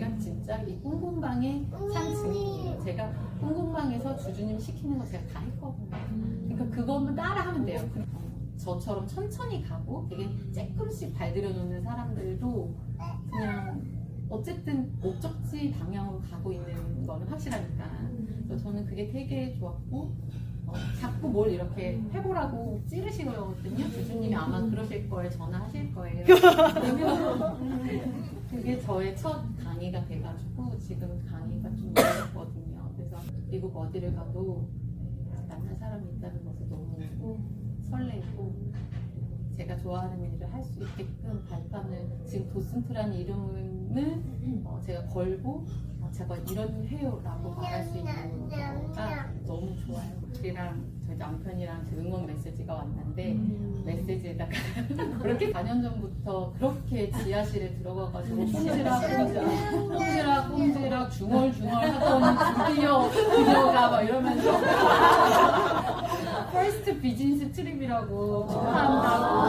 제가 진짜 이 꿍꿍방의 산 증인이에요. 제가 꿍꿍방에서 주주님 시키는 거 제가 다 했거든요. 그러니까 그것만 따라 하면 돼요. 어, 저처럼 천천히 가고 되게 쬐끔씩 발들여 놓는 사람들도 그냥 어쨌든 목적지 방향으로 가고 있는 거는 확실하니까. 그래서 저는 그게 되게 좋았고 어, 자꾸 뭘 이렇게 해보라고 찌르시거든요. 주주님이 아마 그러실 거예요. 전화하실 거예요. 그게 저의 첫 강의가 돼가지고 지금 강의가 좀 어렵거든요. 그래서 미국 어디를 가도 만난 사람이 있다는 것에 너무 설레고 제가 좋아하는 일을 할 수 있게끔 발판을 지금 도슨트라는 이름을 어, 제가 걸고 어, 제가 이런 해요라고 말할 수 있는 거가 너무 좋아요. 우리랑 저희 남편이랑 제 응원 메시지가 왔는데 메시지에다가 그렇게 4년 전부터 그렇게 지하실에 들어가가지고 꼼지락 꼼지락 꼼지락 중얼중얼 하더니 드디어 드디어가 막 이러면서 퍼스트 비즈니스 트립이라고 축하한다고